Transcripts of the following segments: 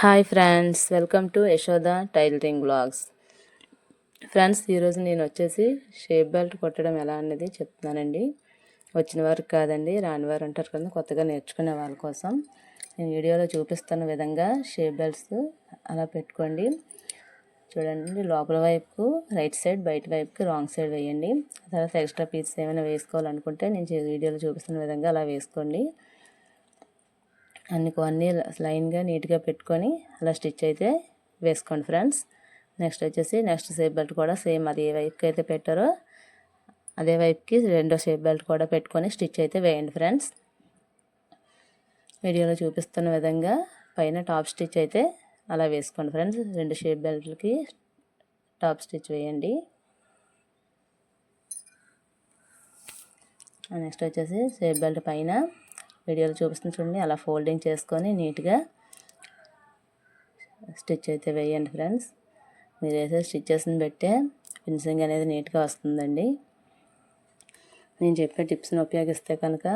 Hi friends welcome to Yashoda tailoring blogs friends ఈరోజు నేను వచ్చేసి షేప్ బెల్ట్ కొట్టడం ఎలా అనేది చెప్తున్నానండి. వచ్చిన వారికి కాదండి రాని వారు అంటారు కదా కొత్తగా నేర్చుకునే వాళ్ళ కోసం. నేను వీడియోలో చూపిస్తున్న విధంగా షేప్ బెల్ట్స్ అలా పెట్టుకోండి. చూడండి లోపల వైపుకు రైట్ సైడ్ బయట వైపుకి రాంగ్ సైడ్ వేయండి. తర్వాత ఎక్స్ట్రా పీసెస్ ఏమైనా వేసుకోవాలనుకుంటే నేను వీడియోలో చూపిస్తున్న విధంగా అలా వేసుకోండి. అన్ని అన్నీ లైన్గా నీట్గా పెట్టుకొని అలా స్టిచ్ అయితే వేసుకోండి ఫ్రెండ్స్. నెక్స్ట్ వచ్చేసి నెక్స్ట్ షేప్ బెల్ట్ కూడా సేమ్ అది ఏ వైపుకి అయితే పెట్టారో. అదే వైపుకి రెండో షేప్ బెల్ట్ కూడా పెట్టుకొని స్టిచ్ అయితే వేయండి ఫ్రెండ్స్. వీడియోలో చూపిస్తున్న విధంగా పైన టాప్ స్టిచ్ అయితే అలా వేసుకోండి ఫ్రెండ్స్. రెండు షేప్ బెల్ట్లకి టాప్ స్టిచ్ వేయండి. నెక్స్ట్ వచ్చేసి షేప్ బెల్ట్ పైన వీడియోలో చూపిస్తుంది చూడండి. అలా ఫోల్డింగ్ చేసుకొని నీట్గా స్టిచ్ అయితే వేయండి ఫ్రెండ్స్. మీరు వేసే స్టిచ్చెస్ని పెట్టే ఫినిషింగ్ అనేది నీట్గా వస్తుందండి. నేను చెప్పే టిప్స్ని ఉపయోగిస్తే కనుక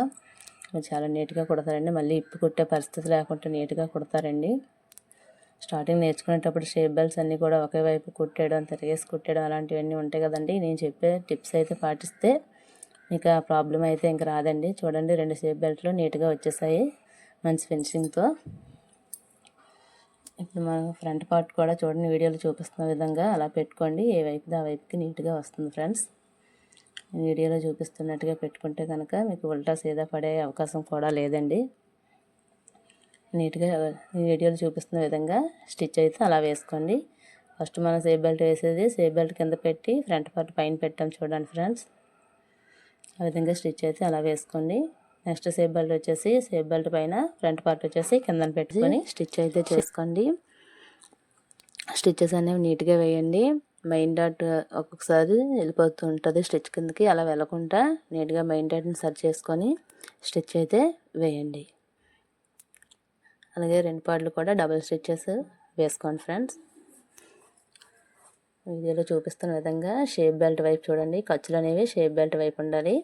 చాలా నీట్గా కుడతారండి. మళ్ళీ ఇప్పు కుట్టే పరిస్థితి లేకుండా నీట్గా కుడతారండి. స్టార్టింగ్ నేర్చుకునేటప్పుడు షేప్ బెల్ట్స్ అన్నీ కూడా ఒకే వైపు కుట్టేయడం తిరిగేసి కుట్టేయడం అలాంటివన్నీ ఉంటాయి కదండి. నేను చెప్పే టిప్స్ అయితే పాటిస్తే ఇక ప్రాబ్లం అయితే ఇంక రాదండి. చూడండి రెండు సేఫ్ బెల్ట్లు నీట్గా వచ్చేసాయి మంచి ఫినిషింగ్తో. ఇప్పుడు మనం ఫ్రంట్ పార్ట్ కూడా చూడండి వీడియోలో చూపిస్తున్న విధంగా అలా పెట్టుకోండి. ఏ వైపుది ఆ వైపుకి నీట్గా వస్తుంది ఫ్రెండ్స్. వీడియోలో చూపిస్తున్నట్టుగా పెట్టుకుంటే కనుక మీకు ఉల్టా సీదా పడే అవకాశం కూడా లేదండి. నీట్గా వీడియోలో చూపిస్తున్న విధంగా స్టిచ్ అయితే అలా వేసుకోండి. ఫస్ట్ మనం సేఫ్ బెల్ట్ వేసేది సేఫ్ బెల్ట్ కింద పెట్టి ఫ్రంట్ పార్ట్ పైన పెట్టాం చూడండి ఫ్రెండ్స్. ఆ విధంగా స్టిచ్ అయితే అలా వేసుకోండి. నెక్స్ట్ సేఫ్ బెల్ట్ వచ్చేసి సేఫ్ బెల్ట్ పైన ఫ్రంట్ పార్ట్ వచ్చేసి కిందన పెట్టుకొని స్టిచ్ అయితే చేసుకోండి. స్టిచ్చెస్ అనేవి నీట్గా వేయండి. మెయిన్ డాట్ ఒక్కొక్కసారి వెళ్ళిపోతూ ఉంటుంది స్టిచ్ కిందకి అలా వెళ్ళకుండా నీట్గా మెయిన్ డాట్ని సర్చ్ చేసుకొని స్టిచ్ అయితే వేయండి. అలాగే రెండు పార్ట్లు కూడా డబుల్ స్టిచ్చెస్ వేసుకోండి ఫ్రెండ్స్. వీడియోలో చూపిస్తున్న విధంగా షేప్ బెల్ట్ వైపు చూడండి. ఖర్చులు అనేవి షేప్ బెల్ట్ వైపు ఉండాలి.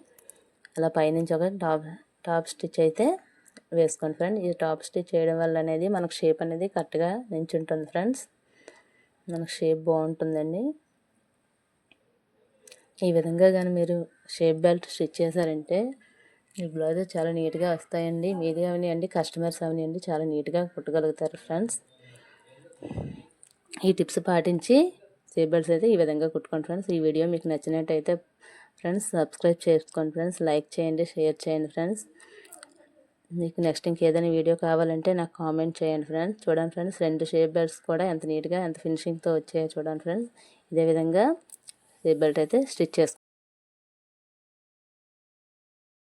అలా పైనుంచి ఒక టాప్ టాప్ స్టిచ్ అయితే వేసుకోండి ఫ్రెండ్ ఈ టాప్ స్టిచ్ చేయడం వల్ల అనేది మనకు షేప్ అనేది కరెక్ట్గా నించుంటుంది ఫ్రెండ్స్. మనకు షేప్ బాగుంటుందండి. ఈ విధంగా కానీ మీరు షేప్ బెల్ట్ స్టిచ్ చేశారంటే ఈ బ్లౌజ్ చాలా నీట్గా వస్తాయండి. మీది అవనివ్వండి కస్టమర్స్ అవనివ్వండి చాలా నీట్గా కుట్టగలుగుతారు ఫ్రెండ్స్. ఈ టిప్స్ పాటించి సేబర్స్ అయితే ఈ విధంగా కుట్టుకోండి ఫ్రెండ్స్. ఈ వీడియో మీకు నచ్చినట్టయితే ఫ్రెండ్స్ సబ్స్క్రైబ్ చేసుకోండి ఫ్రెండ్స్. లైక్ చేయండి షేర్ చేయండి ఫ్రెండ్స్. మీకు నెక్స్ట్ ఇంకేదైనా వీడియో కావాలంటే నాకు కామెంట్ చేయండి ఫ్రెండ్స్. చూడండి ఫ్రెండ్స్ రెండు షేప్ బెల్ట్స్ కూడా ఎంత నీట్గా ఎంత ఫినిషింగ్తో వచ్చాయో చూడండి ఫ్రెండ్స్. ఇదే విధంగా షేప్ బెల్ట్ అయితే స్టిచ్ చేసుకోండి